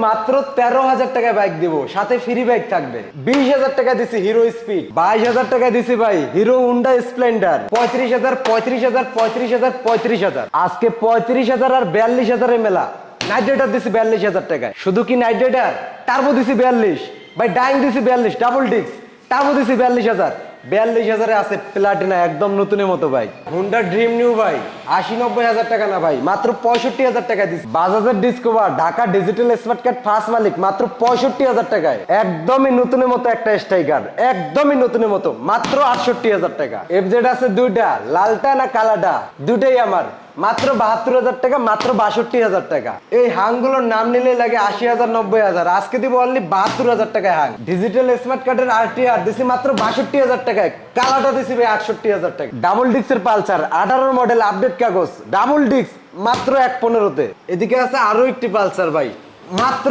মাত্র তেরো হাজার টাকায় বাইক দিব, সাথে ফ্রি বাইক থাকবে। বিশ হাজার টাকা দিছি হিরো স্পিড বাইশ হাজার টাকা দিছি ভাই হিরো হুন্ডা স্প্লেন্ডার পঁয়ত্রিশ হাজার পঁয়ত্রিশ হাজার পঁয়ত্রিশ হাজার পঁয়ত্রিশ হাজার। আজকে পঁয়ত্রিশ হাজার আর বিয়াল্লিশ হাজারের মেলা। নাইট রাইডার দিছি বিয়াল্লিশ হাজার টাকায়। শুধু কি নাইট রাইডার টার্বো দিছি বিয়াল্লিশ। ভাই ডাইং দিছি বিয়াল্লিশ ডাবল ডিস্ক টার্বো দিছি বিয়াল্লিশ হাজার। বিয়াল্লিশ হাজারে আছে প্লাটিনা একদম নতুনের মতো ভাই। হুন্ডা ড্রিম নিউ ভাই। আশি নব্বই হাজার টাকা না ভাই মাত্র পঁয়ষট্টি হাজার টাকা দিচ্ছি বাজাজের Discover Dhaka digital smart card first মালিক মাত্র পঁয়ষট্টি হাজার টাকায়। একদমই নতুনের মতো একটা স্ট্রাইকার একদমই নতুনের মতো মাত্র আটষট্টি হাজার টাকা। এফজেড আছে দুইটা লালটা না কালাটা দুটাই আমার। মাত্র বাহাত্তর হাজার টাকা, মাত্র বাষট্টি হাজার টাকা। এই হাংগুলোর নাম নিলে লাগে আশি হাজার নব্বই হাজার। আজকে দিব অনলি বাহাত্তর হাজার টাকায় হাং। ডিজিটাল স্মার্ট কার্ডের আরটিআর দিছি মাত্র বাষট্টি হাজার টাকায়। কালাটা দিছি ভাই আটষট্টি হাজার টাকা ডাবল ডিক্সের পালসার আঠারো মডেল আপডেট কাগজ। ডাবল ডিক্স মাত্র এক পনেরোতে। এদিকে আছে আরও একটি পালসার ভাই। মাত্র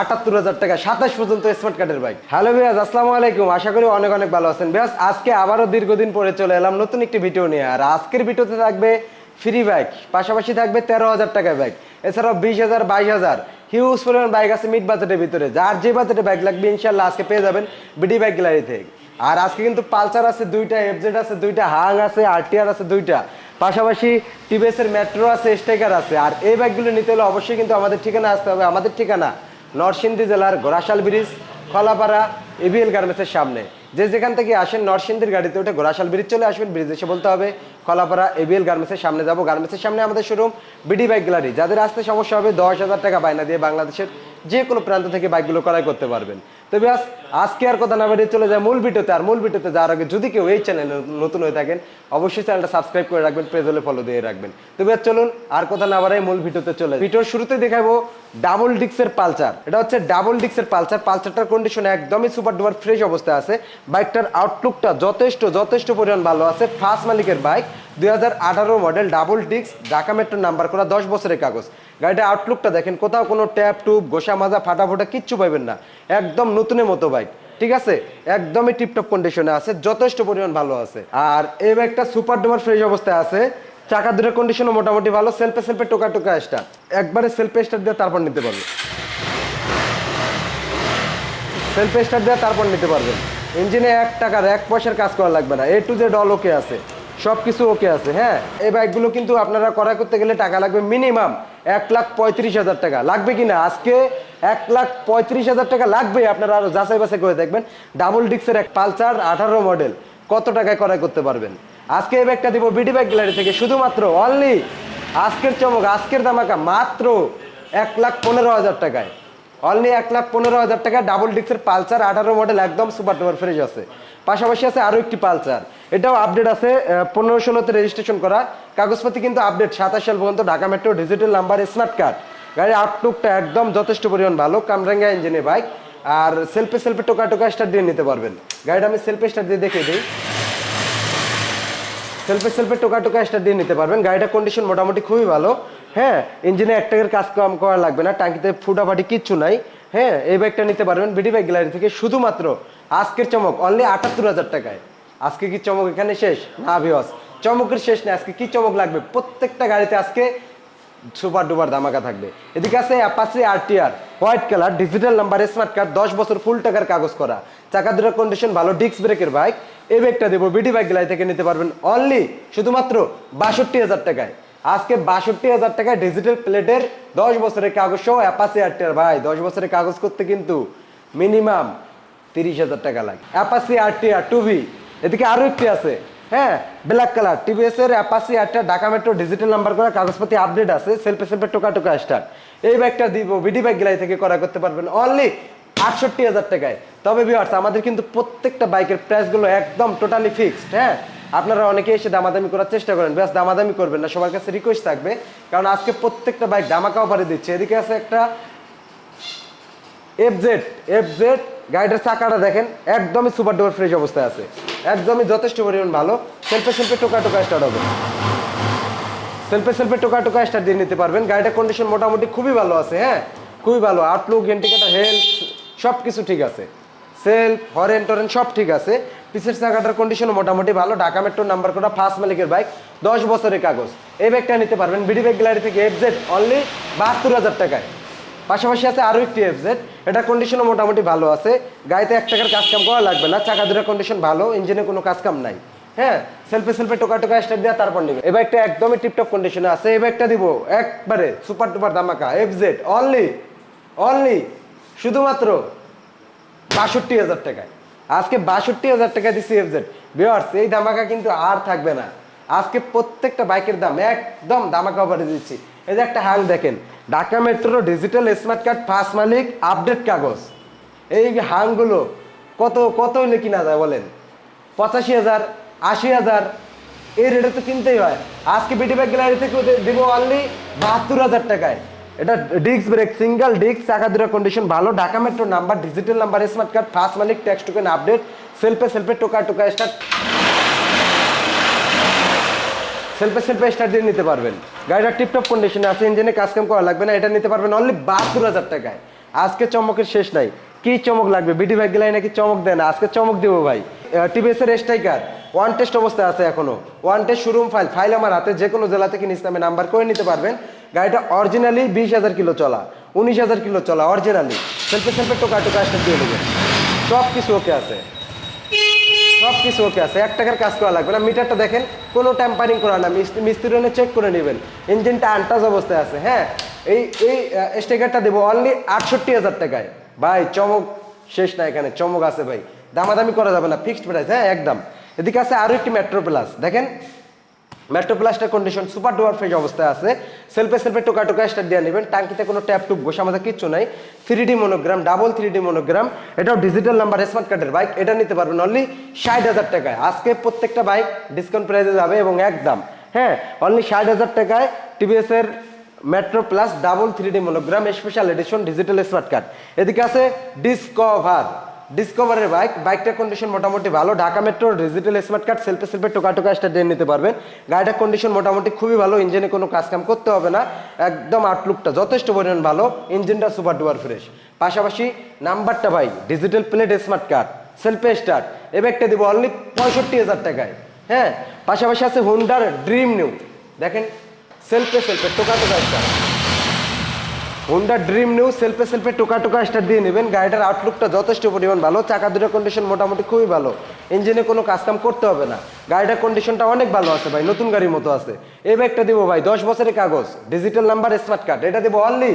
আটাত্তর হাজার টাকা, সাতাশ পর্যন্ত স্মার্ট কার্ডের বাইক হ্যালো বিয়াজ আসসালামু আলাইকুম। আশা করি অনেক অনেক ভালো আছেন। বিয়াজ আজকে আবারও দীর্ঘদিন পরে চলে এলাম নতুন একটি ভিডিও নিয়ে। আর আজকের ভিডিওতে থাকবে ফ্রি বাইক পাশাপাশি থাকবে তেরো হাজার টাকার বাইক এছাড়াও বিশ হাজার, বাইশ হাজার। হিউজ পরিমাণ বাইক আছে মিড বাজেটের ভিতরে। যার যে বাজেটে বাইক লাগবে ইনশাল্লাহ আজকে পেয়ে যাবেন বিডি বাইক গ্যালারি থেকে। আর আজকে কিন্তু পালসার আছে দুইটা এফজেড আছে দুইটা, হাং আছে আরটিআর আছে দুইটা। পাশাপাশি টিভিএস এর মেট্রো আছে স্টেকার আছে। আর এই বাইকগুলো নিতে হলে অবশ্যই কিন্তু আমাদের ঠিকানা আসতে হবে। আমাদের ঠিকানা নরসিংদী জেলার গোরাশাল ব্রিজ, খলাপাড়া এভিএল গার্মেন্টসের সামনে। যে যেখান থেকে আসেন নরসিংদীর গাড়িতে উঠে গোরাশাল ব্রিজ চলে আসবেন। ব্রিজ এসে বলতে হবে, কলাপাড়া এবিএল গার্মেন্টসের সামনে যাব। গার্মেন্টসের সামনে আমাদের শোরুম বিডি বাইক গ্যালারি যাদের আসতে সমস্যা হবে, দশ হাজার টাকা বায়না দিয়ে বাংলাদেশের যে কোনো প্রান্ত থেকে বাইকগুলো ক্রয় করতে পারবেন। তবে আজ আজকে আর কথা না বেরিয়ে চলে যায় মূল ভিডিওতে। আর মূল ভিডিওতে যাওয়ার আগে যদি কেউ এই চ্যানেলে নতুন হয়ে থাকেন, অবশ্যই চ্যানেলটা সাবস্ক্রাইব করে রাখবেন, পেজ হলে ফলো দিয়ে রাখবেন। তবে চলুন আর কথা না বাড়াই মূল ভিডিওতে চলে ভিডিওর শুরুতে দেখাবো ডাবল ডিক্সের পালচার এটা হচ্ছে ডাবল ডিক্সের পালচার পালচারটার কন্ডিশন একদমই সুপার ডুপার ফ্রেশ অবস্থায় আছে। বাইকটার আউটলুকটা যথেষ্ট যথেষ্ট পরিমাণ ভালো আছে। ফার্স্ট মালিকের বাইক, দুই হাজার আঠারো মডেল ডাবল ডিক্স ঢাকা মেট্রো নাম্বার করা দশ বছরের কাগজ। গাড়িটা আউটলুকটা দেখেন, কোথাও কোনো ট্যাপ টুপ গোসা মাজা ফাটাফোটা কিচ্ছু পাইবেন না। একদম নতুনের মতো বাইক ঠিক আছে? একদমই টিপটপ কন্ডিশনে আছে, যথেষ্ট পরিমাণ ভালো আছে। আর এই বাইকটা সুপার ডুপার ফ্রেশ অবস্থায় আছে, চাকা দুটোর কন্ডিশনও মোটামুটি ভালো সেলফে সেলফে টোকা টোকা স্টার্ট একবারে সেলফে স্টার্ট দিয়ে তারপর নিতে পারবে সেলফ স্টার্ট দিয়ে তারপর নিতে পারবেন। ইঞ্জিনে এক টাকার, এক পয়সার কাজ করা লাগবে না। A to Z all okay আছে। সব কিছু ওকে আছে হ্যাঁ? এই বাইকগুলো কিন্তু আপনারা করা করতে গেলে টাকা লাগবে মিনিমাম এক লাখ পঁয়ত্রিশ হাজার টাকা। লাগবে কি না? আজকে এক লাখ পঁয়ত্রিশ হাজার টাকা লাগবে। আপনারা আরও যাচাই বাছাই করে দেখবেন। ডাবল ডিক্সের এক পালসার, আঠারো মডেল। কত টাকায় ক্রয় করতে পারবেন? আজকে এই ব্যাগটা দিব বিডি ব্যাগ গ্যালারি থেকে। শুধুমাত্র অনলি আজকের চমক, আজকের দামাকা মাত্র এক লাখ পনেরো হাজার টাকায়। অনলি এক লাখ পনেরো হাজার টাকা ডাবল ডিক্সের পালসার, আঠারো মডেল একদম সুপার ডুপার ফ্রেশ আছে। পাশাপাশি আছে আরও একটি পালসার। এটাও আপডেট আছে পনেরো ষোলোতে রেজিস্ট্রেশন করা। কাগজপাতি কিন্তু আপডেট সাতাশ সাল পর্যন্ত Dhaka metro digital number smart card গাড়ির আউটলুকটা একদম যথেষ্ট পরিমাণ ভালো, কামরাঙ্গা ইঞ্জিনের বাইক আর সেলফে সেলফে টোকা টোকা স্টার্ট দিয়ে নিতে পারবেন। গাড়িটা আমি সেলফে স্টার্ট দিয়ে দেখে দিই। সেলফে সেলফে টোকা টোকা স্টার্ট দিয়ে নিতে পারবেন। গাড়িটার কন্ডিশন মোটামুটি খুবই ভালো। হ্যাঁ ইঞ্জিনে এক টাকার কাজ কম করা লাগবে না টাঙ্কিতে ফুটাফাটি কিচ্ছু নাই। হ্যাঁ এই বাইকটা নিতে পারবেন বিডি বাইক গ্যালারি থেকে শুধুমাত্র আজকের চমক অনলি আটাত্তর হাজার টাকায়। আজকে কি চমক এখানে শেষ? না ভিওস চমকের শেষ নেই, আজকে কি চমক লাগবে? প্রত্যেকটা গাড়িতে আজকে সুপার ডুপার ধামাকা থাকবে। এদিকে আছে Apache RTR white colour digital number smart card দশ বছর ফুল টাকার কাগজ করা। চাকা দুটার কন্ডিশন ভালো ডিস্ক ব্রেকের বাইক এই বাইকটা দেবো বিডি বাইক গ্যালারি থেকে নিতে পারবেন অনলি শুধুমাত্র বাষট্টি হাজার টাকায়। আজকে বাষট্টি হাজার টাকায় ডিজিটাল প্লেটের দশ বছরের কাগজ সহ অ্যাপাসি আরটিআর ভাই। দশ বছরের কাগজ করতে কিন্তু মিনিমাম তিরিশ হাজার টাকা লাগে। অ্যাপাসি আরটিআর টু ভি এদিকে আরও একটি আছে। হ্যাঁ ব্ল্যাক কালার টিভিএস এর অ্যাপাসি একটা ঢাকা মেট্রো ডিজিটাল নাম্বার করা কাগজপাতি আপডেট আছে সেলফে সেলফে টোকা টোকা স্টার্ট এই ব্যাগটা দিব বিডি ব্যাগ গ্যালারি থেকে করা করতে পারবেন অনলি আটষট্টি হাজার টাকায়। তবে ভিউয়ার্স আমাদের কিন্তু প্রত্যেকটা বাইকের প্রাইসগুলো একদম টোটালি ফিক্সড হ্যাঁ? আপনারা অনেকে এসে দামাদামি করার চেষ্টা করেন। ব্যাস, দামাদামি করবেন না, সবার কাছে রিকোয়েস্ট থাকবে। কারণ আজকে প্রত্যেকটা বাইক দামাকা অফারে দিচ্ছে। এদিকে আছে একটা এফজেড এফজেড গাড়িটার চাকাটা দেখেন, একদমই সুপার ডুপার ফ্রেশ অবস্থায় আছে। একদমই যথেষ্ট পরিমাণ ভালো। সেলফে সেলফে টোকা টোকা স্টার্ট হবে। সেলফে সেলফে টোকা টোকা স্টার্ট দিয়ে নিতে পারবেন। গাড়িটার কন্ডিশন মোটামুটি খুবই ভালো আছে হ্যাঁ? খুবই ভালো। আউটলুক ইন্ডিকেটার হেলথ সব কিছু ঠিক আছে। সেলফ হরেন, টরেন, সব ঠিক আছে। পিসের চাকাটার কন্ডিশনও মোটামুটি ভালো। ঢাকা মেট্রো নাম্বার করা ফার্স্ট মালিকের বাইক দশ বছরের কাগজ। এই ব্যাগটা নিতে পারবেন বিডি ব্যাগ গ্যালারি থেকে এফজেড অনলি বাহাত্তর হাজার টাকায়। পাশাপাশি আছে আরও একটি এফজেড এটা কন্ডিশনও মোটামুটি ভালো আছে। গাড়িতে এক টাকার কাজ কাম করা লাগবে না, চাকা দুটার কন্ডিশন ভালো ইঞ্জিনে কোনো কাজ কাম নাই। হ্যাঁ সেলফে সেলফে টোকা টোকা স্টার্ট দেওয়া তারপর নিবে এবার একটা একদমই টিপটপ কন্ডিশনে আছে। এবার একটা দিব একবারে সুপার টুপার দামাকা এফজেড অনলি অনলি শুধুমাত্র বাষট্টি হাজার টাকায়। আজকে বাষট্টি হাজার টাকা দিচ্ছি এফজেড বিয়ার্স এই দামাকা কিন্তু আর থাকবে না। আজকে প্রত্যেকটা বাইকের দাম একদম দামাকা অফারে দিচ্ছি। এই যে একটা হাং দেখেন, ঢাকা মেট্রোর ডিজিটাল স্মার্ট কার্ড ফার্স্ট মালিক আপডেট কাগজ। এই হাংগুলো কত কত হলে কিনা যায় বলেন? পঁচাশি হাজার, আশি হাজার, এই রেটে তো কিনতেই হয়। আজকে বিটি ব্যাগ গ্যালারি থেকে দিব অনলি বাহাত্তর হাজার টাকায়। এটা ডিস্ক ব্রেক সিঙ্গেল ডিস্ক চাকা দুটো কন্ডিশন ভালো। Dhaka metro number digital number smart card first মালিক ট্যাক্স টোকেন আপডেট সেলফে সেলফে টোকা টোকা স্টার্ট সেলফে সেলফে স্টার্ট দিয়ে নিতে পারবেন। গাড়িটা টিপটপ কন্ডিশনে আছে ইঞ্জিনে কাজ কাম করা লাগবে না, এটা নিতে পারবেন অনলি বাহাত্তর হাজার টাকায়। আজকে চমকের শেষ নাই। কি চমক লাগবে? বিডি বাইক গেলাই নাকি চমক দেয় না? আজকে চমক দেবো ভাই। টিভিএসের স্ট্রাইকার ওয়ান টেস্ট অবস্থায় আছে এখনও। One test showroom file file আমার হাতে যে কোনো জেলা থেকে নিস্তামে নাম্বার করে নিতে পারবেন। গাড়িটা অরিজিনালি বিশ হাজার কিলো চলা, উনিশ হাজার কিলো চলা অরিজিনালি সেলফে সেলফে টোকা টোকা স্টার্ট দিয়ে দেবেন সব কিছু ওকে আছে। সব কিছু ওকে আছে। এক টাকার কাজ করা লাগবে না। মিটারটা দেখেন, কোনো ট্যাম্পারিং করা না। মিস্ত্রি এনে চেক করে নেবেন। ইঞ্জিনটা আনটাজ অবস্থায় আছে হ্যাঁ? এই এই স্টিকারটা দেবো অনলি আটষট্টি হাজার টাকায়। ভাই, চমক শেষ না এখানে। চমক আছে ভাই। দামাদামি করা যাবে না। ফিক্সড প্রাইস হ্যাঁ একদম। এদিকে আছে আরও একটি মেট্রো প্লাস দেখেন মেট্রো প্লাসটার কন্ডিশন সুপার ডুয়ার ফ্রেশ অবস্থায় আছে। সেলফে সেলফে টোকা টোকা স্টার দিয়ে নেবেন। টাঙ্কিতে কোনো ট্যাপ টুপ বসে আমাদের কিচ্ছু নাই। Three D monogram double three D monogram এটাও ডিজিটাল নাম্বার স্মার্ট কার্ডের বাইক এটা নিতে পারবেন অনলি ষাট হাজার টাকায়। আজকে প্রত্যেকটা বাইক ডিসকাউন্ট প্রাইসে যাবে এবং একদম হ্যাঁ অনলি ষাট হাজার টাকায় টিভিএস এর metro plus double three D monogram special edition digital smart card এদিকে আছে ডিসকভার ডিসকভারের বাইক বাইকটার কন্ডিশন মোটামুটি ভালো। Dhaka metro digital smart card সেলফে সেলফে টোকা টোকা স্টার দিয়ে নিতে পারবেন। গাড়িটার কন্ডিশন মোটামুটি খুবই ভালো ইঞ্জিনে কোনো কাজ কাম করতে হবে না। একদম আউটলুকটা যথেষ্ট পরিমাণ ভালো ইঞ্জিনটা সুপার ডুয়ার ফ্রেশ পাশাপাশি নাম্বারটা ভাই ডিজিটাল প্লেট স্মার্ট কার্ড সেলফে স্টার্ট এ ব্যাগটা দিব অনলি পঁয়ষট্টি হাজার টাকায়। হ্যাঁ পাশাপাশি আছে হুন্ডার ড্রিম নিউ দেখেন সেলফে সেলফে টোকা টোকা স্টার্ট হোন্ডা ড্রিম নিউ সেলফে সেলফে টোকা টোকা স্টার্ট দিয়ে নেবেন। গাড়িটার আউটলুকটা যথেষ্ট পরিমাণ ভালো। চাকা দুটোর কন্ডিশন মোটামুটি খুবই ভালো। ইঞ্জিনে কোনো কাজকাম করতে হবে না। গাড়িটার কন্ডিশনটা অনেক ভালো আছে ভাই, নতুন গাড়ির মতো আছে। এই ব্যাগটা দিব ভাই, দশ বছরের কাগজ ডিজিটাল নাম্বার স্মার্ট কার্ড এটা দিব অনলি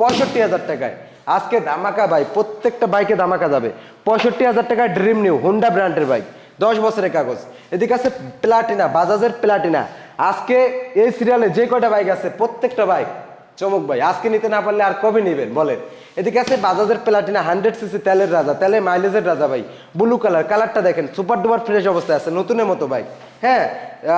পঁয়ষট্টি হাজার টাকায়। আজকে ধামাকা ভাই, প্রত্যেকটা বাইকে ধামাকা যাবে। পঁয়ষট্টি হাজার টাকায় ড্রিম নিউ হোন্ডা ব্র্যান্ডের বাইক দশ বছরের কাগজ। এদিকে আছে প্লাটিনা বাজাজের প্লাটিনা আজকে এই সিরিয়ালে যে কয়টা বাইক আছে, প্রত্যেকটা বাইক চমক ভাই, আজকে নিতে না পারলে আর কবে নেবেন? বলেন। এদিকে আছে বাজাজের প্লাটিনা হান্ড্রেড সিসি তেলের রাজা, তেলে মাইলেজের রাজা ভাই। ব্লু কালার কালারটা দেখেন সুপার ডুপার ফ্রেশ অবস্থায় আছে, নতুনের মতো বাইক হ্যাঁ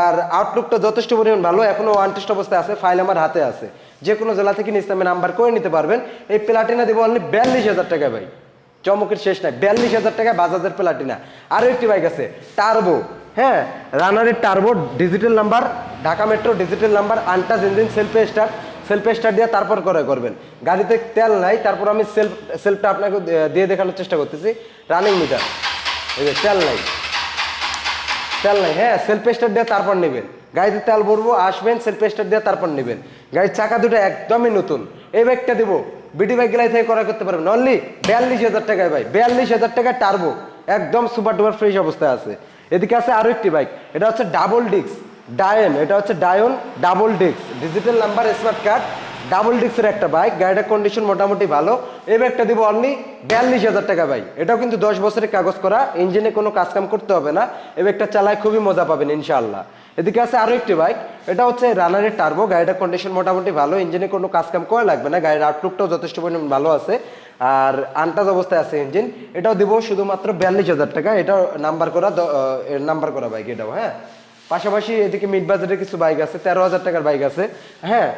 আর আউটলুকটা যথেষ্ট পরিমাণ ভালো, এখনও ওয়ান টেস্ট অবস্থায় আছে ফাইল আমার হাতে আছে। যে কোনো জেলা থেকে ইসলামে নাম্বার করে নিতে পারবেন। এই প্লাটিনা দেবো অনলি বিয়াল্লিশ হাজার টাকা ভাই। চমকের শেষ নাই, বিয়াল্লিশ হাজার টাকা বাজাজের প্লাটিনা। আরও একটি বাইক আছে টার্বো হ্যাঁ রানারের turbo digital number Dhaka metro digital number আনটাস engine সেলফে স্টার্ট সেলফে স্টার্ট দিয়ে তারপর করে করবেন। গাড়িতে তেল নাই, তারপর আমি সেলফ সেলফটা আপনাকে দিয়ে দেখানোর চেষ্টা করতেছি। রানিং মিটার এই যে তেল নাই। তেল নাই হ্যাঁ সেলফ স্টার্ট দিয়ে তারপর নেবেন। গাড়িতে তেল ভরবো, আসবেন সেলফ স্টার্ট দিয়ে তারপর নেবেন। গাড়ির চাকা দুটো একদমই নতুন। এই ব্যাগটা দিব। বিডি বাইক গেলাই থেকে করা করতে পারবেন। অনলি বিয়াল্লিশ হাজার টাকায় ভাই, বিয়াল্লিশ হাজার টাকায় টার্বো একদম সুপার ডুপার ফ্রেশ অবস্থায় আছে। এদিকে আছে আরও একটি বাইক এটা হচ্ছে ডাবল ডিক্স ডায়ন এটা হচ্ছে ডায়ন ডাবল ডিক্স digital number smart card double ডিক্সের একটা বাইক গাড়িটার কন্ডিশন মোটামুটি ভালো। এই ব্যাগটা দিব অনলি বিয়াল্লিশ হাজার টাকা ভাই। এটাও কিন্তু দশ বছরের কাগজ করা ইঞ্জিনে কোনো কাজকাম করতে হবে না। এই ব্যাগটা চালায় খুবই মজা পাবেন, ইনশাআল্লাহ। এদিকে আছে আরও একটি বাইক এটা হচ্ছে রানারের টার্বো গাড়িটার কন্ডিশন মোটামুটি ভালো ইঞ্জিনে কোনো কাজকাম করা লাগবে না, গাড়ির আউটলুকটাও যথেষ্ট পরিমাণ ভালো আছে। আর আনটাজ অবস্থায় আছে ইঞ্জিন এটাও দিব শুধুমাত্র বিয়াল্লিশ হাজার টাকা, এটাও নাম্বার করা নাম্বার করা বাইক এটাও হ্যাঁ? পাশাপাশি এদিকে মিড বাজেটের কিছু বাইক আছে, তেরো হাজার টাকার বাইক আছে। হ্যাঁ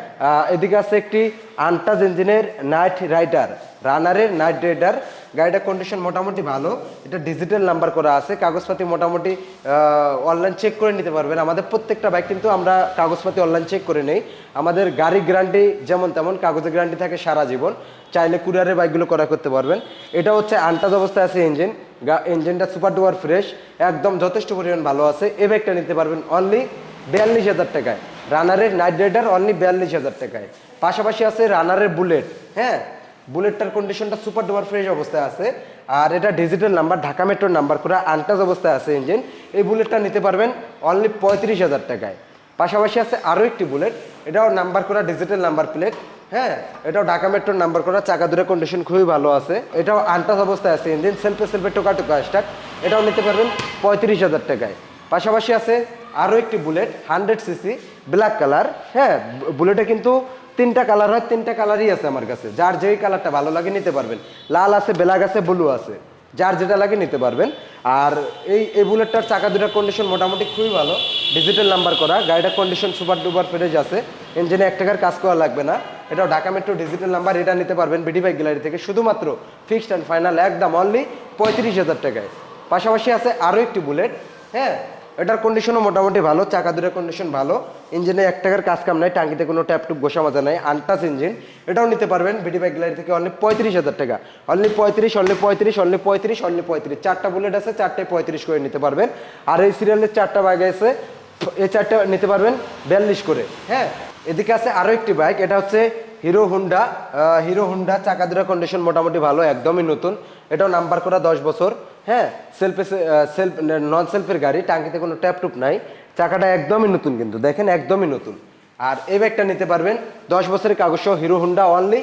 এদিকে আছে একটি আনটাজ ইঞ্জিনের নাইট রাইডার, রানারের নাইট রাইডার। গাড়িটার কন্ডিশন মোটামুটি ভালো, এটা ডিজিটাল নাম্বার করা আছে, কাগজপাতি মোটামুটি অনলাইন চেক করে নিতে পারবেন। আমাদের প্রত্যেকটা বাইক কিন্তু আমরা কাগজপাতি অনলাইন চেক করে নেই। আমাদের গাড়ির গ্যারান্টি যেমন তেমন কাগজের গ্যারান্টি থাকে সারা জীবন। চাইলে কুরিয়ারের বাইকগুলো করা করতে পারবেন। এটা হচ্ছে আনটাজ অবস্থায় আছে ইঞ্জিন ইঞ্জিনটা সুপার ডুয়ার ফ্রেশ একদম যথেষ্ট পরিমাণ ভালো আছে। এই বাইকটা নিতে পারবেন অনলি বিয়াল্লিশ হাজার টাকায়। রানারের নাইট রাইডার অনলি বিয়াল্লিশ হাজার টাকায়। পাশাপাশি আছে রানারের বুলেট হ্যাঁ? বুলেটটার কন্ডিশনটা সুপার ডুপার ফ্রেশ অবস্থায় আছে। আর এটা ডিজিটাল নাম্বার ঢাকা মেট্রোর নাম্বার করা আনটাচ অবস্থায় আছে ইঞ্জিন এই বুলেটটা নিতে পারবেন অনলি পঁয়ত্রিশ হাজার টাকায়। পাশাপাশি আছে আরও একটি বুলেট এটাও নাম্বার করা ডিজিটাল নাম্বার প্লেট হ্যাঁ এটাও ঢাকা মেট্রোর নাম্বার করা, চাকা দূরে কন্ডিশন খুবই ভালো আছে। এটাও আনটাচ অবস্থায় আছে ইঞ্জিন সেলফে সেলফে টোকা টোকা স্টার্ট এটাও নিতে পারবেন পঁয়ত্রিশ হাজার টাকায়। পাশাপাশি আছে আরও একটি bullet hundred CC black colour হ্যাঁ বুলেটে কিন্তু তিনটা কালার হয়, তিনটা কালারই আছে আমার কাছে। যার যেই কালারটা ভালো লাগে নিতে পারবেন। লাল আছে ব্ল্যাক আছে ব্লু আছে। যার যেটা লাগে নিতে পারবেন। আর এই এই বুলেটটার চাকা দুটার কন্ডিশন মোটামুটি খুবই ভালো। ডিজিটাল নাম্বার করা, গাড়িটার কন্ডিশন সুপার ডুপার ফ্রেশ আছে। ইঞ্জিনে এক টাকার কাজ করা লাগবে না। এটাও ঢাকা মেট্রো ডিজিটাল নাম্বার এটা নিতে পারবেন বিডি বাইক গ্যালারি থেকে, শুধুমাত্র ফিক্সড অ্যান্ড ফাইনাল একদম অনলি পঁয়ত্রিশ হাজার টাকায়। পাশাপাশি আছে আরও একটি বুলেট হ্যাঁ? এটার কন্ডিশনও মোটামুটি ভালো, চাকা দুটার কন্ডিশন ভালো ইঞ্জিনে এক টাকার কাজ কাম নাই, টাঙ্কিতে কোনো ট্যাপ টুপ বসা মাজা নাই আনটাচ ইঞ্জিন এটাও নিতে পারবেন বিডি বাইক গ্যালারি থেকে অনলি পঁয়ত্রিশ হাজার টাকা। অনলি পঁয়ত্রিশ অনলি পঁয়ত্রিশ অনলি পঁয়ত্রিশ অনলি পঁয়ত্রিশ। চারটা বুলেট আছে চারটে পঁয়ত্রিশ করে নিতে পারবেন। আর এই সিরিয়ালের চারটা বাইক আছে এই চারটা নিতে পারবেন বিয়াল্লিশ করে হ্যাঁ? এদিকে আছে আরও একটি বাইক, এটা হচ্ছে হিরো হুন্ডা হিরো হুন্ডা চাকা দুটার কন্ডিশন মোটামুটি ভালো, একদমই নতুন। এটাও নাম্বার করা দশ বছর হ্যাঁ? সেলফে সেলফ নন সেলফের গাড়ি, টাঙ্কিতে কোনো ট্যাপ টুপ নাই। চাকাটা একদমই নতুন কিন্তু, দেখেন একদমই নতুন। আর এই ব্যাগটা নিতে পারবেন, দশ বছরের কাগজ সহ হিরো হুন্ডা অনলি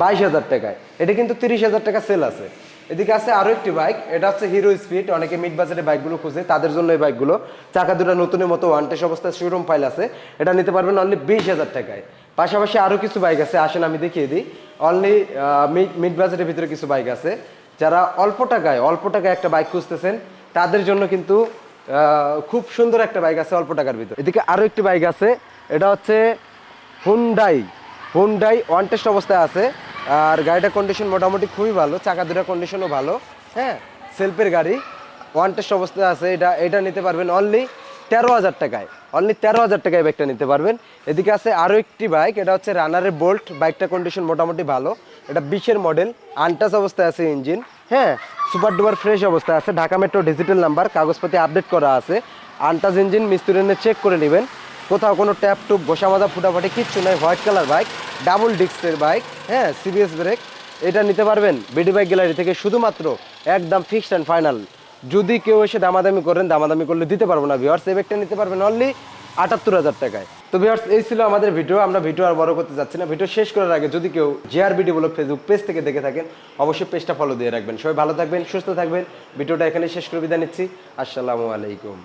বাইশ হাজার টাকায়। এটা কিন্তু তিরিশ হাজার টাকা সেল আছে। এদিকে আছে আরও একটি বাইক এটা হচ্ছে হিরো স্পিড অনেকে মিড বাজারে বাইকগুলো খুঁজে, তাদের জন্য এই বাইকগুলো চাকা দুটো নতুনের মতো ওয়ান টেস অবস্থায় শোরুম ফাইল আছে, এটা নিতে পারবেন অনলি বিশ হাজার টাকায়। পাশাপাশি আরও কিছু বাইক আছে, আসেন আমি দেখিয়ে দিই। অনলি মিড মিড বাজারের ভিতরে কিছু বাইক আছে। যারা অল্প টাকায় অল্প টাকায় একটা বাইক খুঁজতেছেন, তাদের জন্য কিন্তু খুব সুন্দর একটা বাইক আছে অল্প টাকার ভিতরে। এদিকে আরও একটি বাইক আছে, এটা হচ্ছে হুন্ডাই হুন্ডাই ওয়ান টেস্ট অবস্থায় আছে। আর গাড়িটার কন্ডিশন মোটামুটি খুবই ভালো, চাকা দুটার কন্ডিশনও ভালো হ্যাঁ? সেলফের গাড়ি ওয়ান টেস্ট অবস্থায় আছে, এটা এটা নিতে পারবেন অনলি তেরো হাজার টাকায় অনলি তেরো হাজার টাকায় বাইকটা নিতে পারবেন। এদিকে আছে আরও একটি বাইক এটা হচ্ছে রানারের বোল্ট বাইকটার কন্ডিশন মোটামুটি ভালো। এটা বিশের মডেল আনটাস অবস্থায় আছে ইঞ্জিন হ্যাঁ? সুপার ডুপার ফ্রেশ অবস্থায় আছে, ঢাকা মেট্রো ডিজিটাল নাম্বার কাগজপাতি আপডেট করা আছে। আনটাচ ইঞ্জিন মিস্ত্রি চেক করে নেবেন। কোথাও কোনো ট্যাপ টুপ ঘষা মাজা ফুটাফাটি কিচ্ছু নাই, হোয়াইট কালার বাইক, ডাবল ডিস্কের বাইক হ্যাঁ সিবিএস ব্রেক, এটা নিতে পারবেন বিডি বাইক গ্যালারি থেকে শুধুমাত্র একদম ফিক্সড অ্যান্ড ফাইনাল যদি কেউ এসে দামাদামি করেন, দামাদামি করলে দিতে পারব না ভিওয়ার্স এই ব্যাগটা নিতে পারবেন অনলি আটাত্তর হাজার টাকায়। তো ভিওয়ার্স এই ছিল আমাদের ভিডিও আমরা ভিডিও আর বড় করতে যাচ্ছি না। ভিডিও শেষ করার আগে যদি কেউ জিআর ভিডিও বলো ফেসবুক পেজ থেকে দেখে থাকেন, অবশ্যই পেজটা ফলো দিয়ে রাখবেন। সবাই ভালো থাকবেন, সুস্থ থাকবেন। ভিডিওটা এখানে শেষ করে বিদায় নিচ্ছি। আসসালামু আলাইকুম।